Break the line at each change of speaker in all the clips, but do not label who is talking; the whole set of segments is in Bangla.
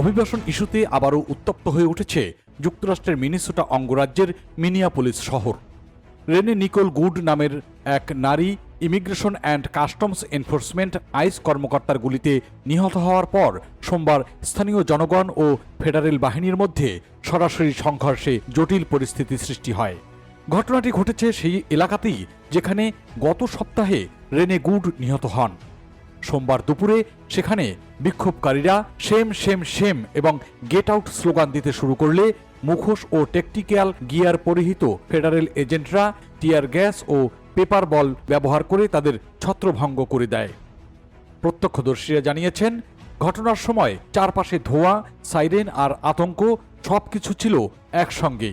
অভিবাসন ইস্যুতে আবারও উত্তপ্ত হয়ে উঠেছে যুক্তরাষ্ট্রের মিনিসোটা অঙ্গরাজ্যের মিনিয়াপোলিস শহর। রেনে নিকোল গুড নামের এক নারী immigration and customs enforcement ICE কর্মকর্তার গুলিতে নিহত হওয়ার পর সোমবার স্থানীয় জনগণ ও ফেডারেল বাহিনীর মধ্যে সরাসরি সংঘর্ষে জটিল পরিস্থিতি সৃষ্টি হয়। ঘটনাটি ঘটেছে সেই এলাকাতেই যেখানে গত সপ্তাহে রেনে গুড নিহত হন। সোমবার দুপুরে সেখানে বিক্ষোভকারীরা সেম সেম সেম এবং গেট আউট স্লোগান দিতে শুরু করলে মুখোশ ও টেকটিক্যাল গিয়ার পরিহিত ফেডারেল এজেন্টরা, টিয়ার গ্যাস ও পেপার বল ব্যবহার করে তাদের ছত্রভঙ্গ করে দেয়। প্রত্যক্ষদর্শীরা জানিয়েছেন, ঘটনার সময় চারপাশে ধোঁয়া, সাইরেন আর আতঙ্ক সব কিছু ছিল একসঙ্গে।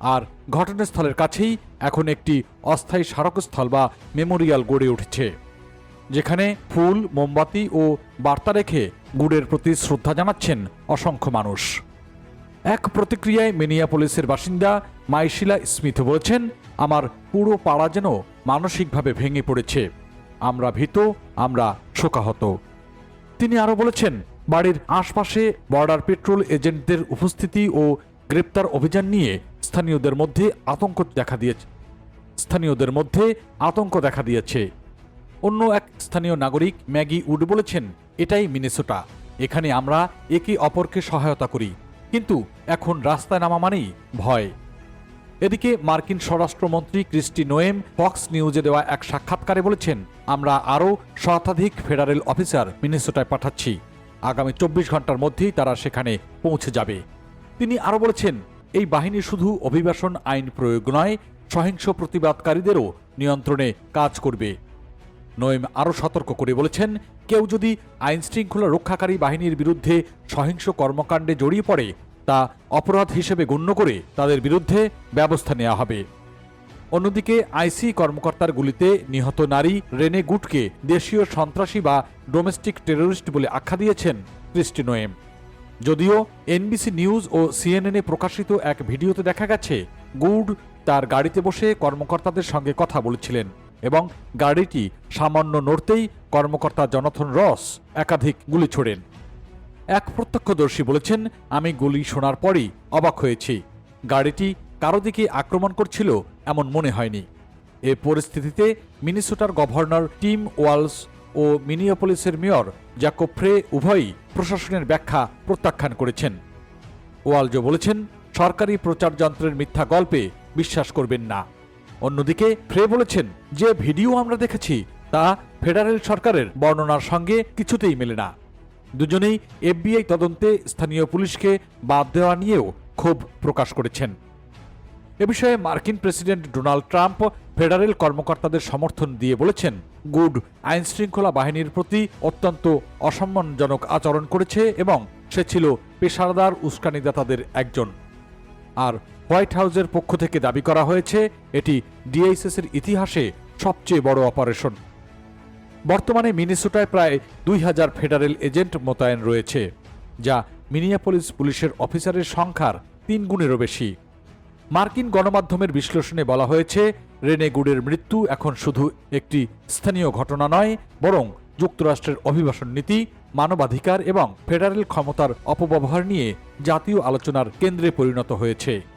আর ঘটনাস্থলের কাছেই এখন একটি অস্থায়ী স্মারকস্থল বা মেমোরিয়াল গড়ে উঠেছে। যেখানে ফুল, মোমবাতি ও বার্তা রেখে গুড়ের প্রতি শ্রদ্ধা জানাচ্ছেন অসংখ্য মানুষ। এক প্রতিক্রিয়ায় মিনিয়াপোলিসের বাসিন্দা মাইশিলা স্মিথ বলেছেন, আমার পুরো পাড়া যেন মানসিকভাবে ভেঙে পড়েছে। আমরা ভীত, আমরা শোকাহত। তিনি আরও বলেছেন, বাড়ির আশপাশে বর্ডার পেট্রোল এজেন্টদের উপস্থিতি ও গ্রেপ্তার অভিযান নিয়ে স্থানীয়দের মধ্যে আতঙ্ক দেখা দিয়েছে। স্থানীয়দের মধ্যে আতঙ্ক দেখা দিয়েছে। অন্য এক স্থানীয় নাগরিক ম্যাগি উড বলেছেন, এটাই মিনেসোটা। এখানে আমরা একে অপরকে সহায়তা করি। কিন্তু এখন রাস্তায় নামা মানেই ভয়। এদিকে মার্কিন স্বরাষ্ট্রমন্ত্রী ক্রিস্টি নোয়েম ফক্স নিউজে দেওয়া এক সাক্ষাৎকারে বলেছেন, আমরা আরও শতাধিক ফেডারেল অফিসার মিনেসোটায় পাঠাচ্ছি। আগামী চব্বিশ ঘণ্টার মধ্যেই তারা সেখানে পৌঁছে যাবে। তিনি আরও বলেছেন, এই বাহিনী শুধু অভিবাসন আইন প্রয়োগ নয়, সহিংস প্রতিবাদকারীদেরও নিয়ন্ত্রণে কাজ করবে। নোয়েম আরও সতর্ক করে বলেছেন, কেউ যদি আইন শৃঙ্খলা রক্ষাকারী বাহিনীর বিরুদ্ধে সহিংস কর্মকাণ্ডে জড়িয়ে পড়ে, তা অপরাধ হিসেবে গণ্য করে তাদের বিরুদ্ধে ব্যবস্থা নেওয়া হবে। অন্যদিকে আইসি কর্মকর্তার গুলিতে নিহত নারী রেনে গুটকে দেশীয় সন্ত্রাসী বা ডোমেস্টিক টেররিস্ট বলে আখ্যা দিয়েছেন ক্রিস্টি নোয়েম যদিও এনবিসি নিউজ ও সিএনএনে প্রকাশিত এক ভিডিওতে দেখা গেছে, গুড তার গাড়িতে বসে কর্মকর্তাদের সঙ্গে কথা বলেছিলেন। এবং গাড়িটি সামান্য নড়তেই কর্মকর্তা জনথন রস একাধিক গুলি ছোড়েন। এক প্রত্যক্ষদর্শী বলেছেন, আমি গুলি শোনার পরই অবাক হয়েছি। গাড়িটি কারও দিকে আক্রমণ করছিল এমন মনে হয়নি। এ পরিস্থিতিতে মিনিসোটার গভর্নর টিম ওয়ালস ও মিনিওপলিসের মেয়র জ্যাকব ফ্রে উভয়ই প্রশাসনের ব্যাখ্যা প্রত্যাখ্যান করেছেন। ওয়ালজো বলেছেন, সরকারি প্রচারযন্ত্রের মিথ্যা গল্পে বিশ্বাস করবেন না। অন্যদিকে ফ্রে বলেছেন, যে ভিডিও আমরা দেখেছি, তা ফেডারেল সরকারের বর্ণনার সঙ্গে কিছুতেই মেলে না। দুজনেই এফবিআই তদন্তে স্থানীয় পুলিশকে বাদ দেওয়া নিয়েও ক্ষোভ প্রকাশ করেছেন। এ বিষয়ে মার্কিন প্রেসিডেন্ট ডোনাল্ড ট্রাম্প ফেডারেল কর্মকর্তাদের সমর্থন দিয়ে বলেছেন, গুড আইন শৃঙ্খলা বাহিনীর প্রতি অত্যন্ত অসম্মানজনক আচরণ করেছে এবং সে ছিল পেশাদার উস্কানিদাতাদের একজন। আর হোয়াইট হাউসের পক্ষ থেকে দাবি করা হয়েছে, এটি এর ইতিহাসে সবচেয়ে বড় অপারেশন। বর্তমানে মিনিসোটায় প্রায় দুই হাজার ফেডারেল এজেন্ট মোতায়েন রয়েছে, যা মিনিয়াপোলিস পুলিশের অফিসারের সংখ্যার তিন গুণেরও বেশি। মার্কিন গণমাধ্যমের বিশ্লেষণে বলা হয়েছে, রেনে গুডের মৃত্যু এখন শুধু একটি স্থানীয় ঘটনা নয়, বরং যুক্তরাষ্ট্রের অভিবাসন নীতি মানবাধিকার এবং ফেডারেল ক্ষমতার অপব্যবহার নিয়ে জাতীয় আলোচনার কেন্দ্রে পরিণত হয়েছে।